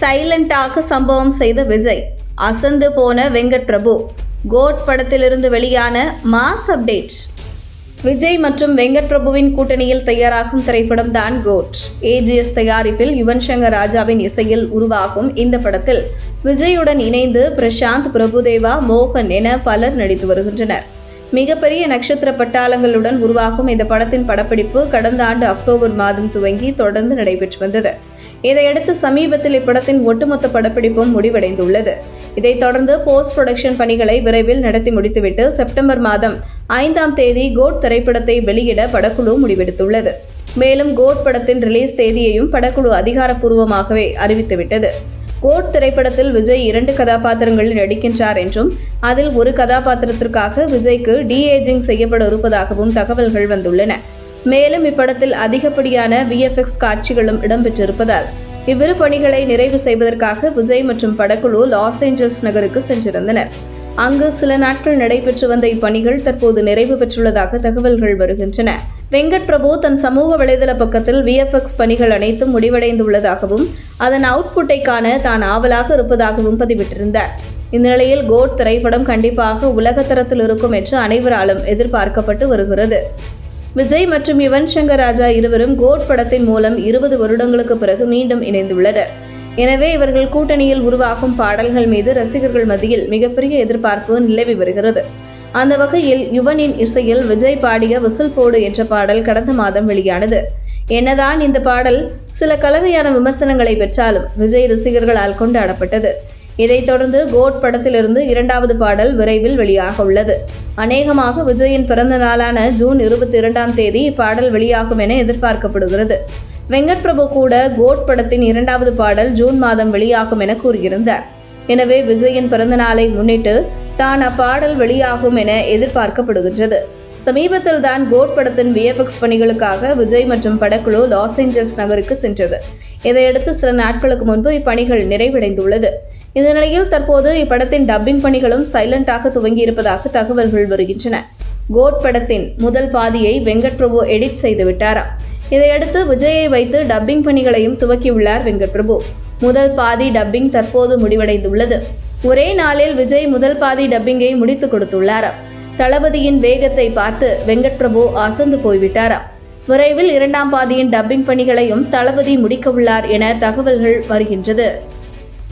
சைலண்டாக சம்பவம் செய்த விஜய் அசந்து போன வெங்கட் பிரபு. கோட் படத்திலிருந்து வெளியான மாஸ் அப்டேட். விஜய் மற்றும் வெங்கட் பிரபுவின் கூட்டணியில் தயாராகும் திரைப்படம் தான் கோட். ஏஜிஎஸ் தயாரிப்பில் யுவன் சங்கர் ராஜாவின் இசையில் உருவாகும் இந்த படத்தில் விஜயுடன் இணைந்து பிரசாந்த் பிரபுதேவா மோகன் என பலர் நடித்து வருகின்றனர். மிகப்பெரிய நட்சத்திர பட்டாளங்களுடன் உருவாகும் இந்த படத்தின் படப்பிடிப்பு கடந்த ஆண்டு அக்டோபர் மாதம் துவங்கி தொடர்ந்து நடைபெற்று வந்தது. இதையடுத்து சமீபத்தில் இப்படத்தின் ஒட்டுமொத்த படப்பிடிப்பும் முடிவடைந்துள்ளது. இதைத் தொடர்ந்து போஸ்ட் புரொடக்ஷன் பணிகளை விரைவில் நடத்தி முடித்துவிட்டு செப்டம்பர் மாதம் ஐந்தாம் தேதி கோட் திரைப்படத்தை வெளியிட படக்குழு முடிவெடுத்துள்ளது. மேலும் கோட் படத்தின் ரிலீஸ் தேதியையும் படக்குழு அதிகாரப்பூர்வமாகவே அறிவித்துவிட்டது. கோட் திரைப்படத்தில் விஜய் இரண்டு கதாபாத்திரங்களில் நடிக்கின்றார் என்றும் அதில் ஒரு கதாபாத்திரத்திற்காக விஜய்க்கு டிஏஜிங் செய்யப்பட இருப்பதாகவும் தகவல்கள் வந்துள்ளன. மேலும் இப்படத்தில் அதிகப்படியான விஎஃப்எக்ஸ் காட்சிகளும் இடம்பெற்றிருப்பதால் இவ்விரு பணிகளை நிறைவு செய்வதற்காக விஜய் மற்றும் படக்குழு லாஸ் ஏஞ்சல்ஸ் நகருக்கு சென்றிருந்தனர். அங்கு சில நாட்கள் நடைபெற்று வந்த இப்பணிகள் தற்போது நிறைவு பெற்றுள்ளதாக தகவல்கள் வருகின்றன. வெங்கட் பிரபு தன் சமூக வலைதள பக்கத்தில் விஎஃப்எக்ஸ் பணிகள் அனைத்தும் முடிவடைந்துள்ளதாகவும் அதன் அவுட்புட்டை காண தான் ஆவலாக இருப்பதாகவும் பதிவிட்டிருந்தார். இந்த நிலையில் கோட் திரைப்படம் கண்டிப்பாக உலகத்தரத்தில் இருக்கும் என்று அனைவராலும் எதிர்பார்க்கப்பட்டு வருகிறது. விஜய் மற்றும் யுவன் சங்கர் ராஜா இருவரும் கோட் படத்தின் மூலம் இருபது வருடங்களுக்கு பிறகு மீண்டும் இணைந்துள்ளனர். எனவே இவர்கள் கூட்டணியில் உருவாகும் பாடல்கள் மீது ரசிகர்கள் மத்தியில் மிகப்பெரிய எதிர்பார்ப்பு நிலவி வருகிறது. அந்த வகையில் யுவனின் இசையில் விஜய் பாடிய விசில் போடு என்ற பாடல் கடந்த மாதம் வெளியானது. என்னதான் இந்த பாடல் சில கலவையான விமர்சனங்களை பெற்றாலும் விஜய் ரசிகர்களால் கொண்டாடப்பட்டது. இதைத் தொடர்ந்து கோட் படத்திலிருந்து இரண்டாவது பாடல் விரைவில் வெளியாக உள்ளது. அநேகமாக விஜயின் பிறந்த நாளான ஜூன் இருபத்தி இரண்டாம் தேதி இப்பாடல் வெளியாகும் என எதிர்பார்க்கப்படுகிறது. வெங்கட் பிரபு கூட கோட் படத்தின் இரண்டாவது பாடல் ஜூன் மாதம் வெளியாகும் என கூறியிருந்தார். எனவே விஜயின் பிறந்த நாளை முன்னிட்டு தான் அப்பாடல் வெளியாகும் என எதிர்பார்க்கப்படுகின்றது. சமீபத்தில் தான் கோட் படத்தின் விஎஃப்எக்ஸ் பணிகளுக்காக விஜய் மற்றும் படக்குழு லாஸ் ஏஞ்சல்ஸ் நகருக்கு சென்றது. இதையடுத்து சில நாட்களுக்கு முன்பு இப்பணிகள் நிறைவடைந்துள்ளது. இந்த நிலையில் தற்போது இப்படத்தின் டப்பிங் பணிகளும் சைலண்டாக துவங்கியிருப்பதாக தகவல்கள் வருகின்றன. கோட் படத்தின் முதல் பாதியை வெங்கட் பிரபு எடிட் செய்து விட்டாராம். இதையடுத்து விஜயை வைத்து டப்பிங் பணிகளையும் துவக்கியுள்ளார் வெங்கட் பிரபு முதல் பாதி டப்பிங் தற்போது முடிவடைந்துள்ளது. ஒரே நாளில் விஜய் முதல் பாதி டப்பிங்கை முடித்துக் கொடுத்துள்ளார்? தளபதியின் வேகத்தை பார்த்து வெங்கட் பிரபு அசந்து போய்விட்டாராம் விரைவில் இரண்டாம் பாதியின் டப்பிங் பணிகளையும் தளபதி முடிக்க உள்ளார் என தகவல்கள் வருகின்றது.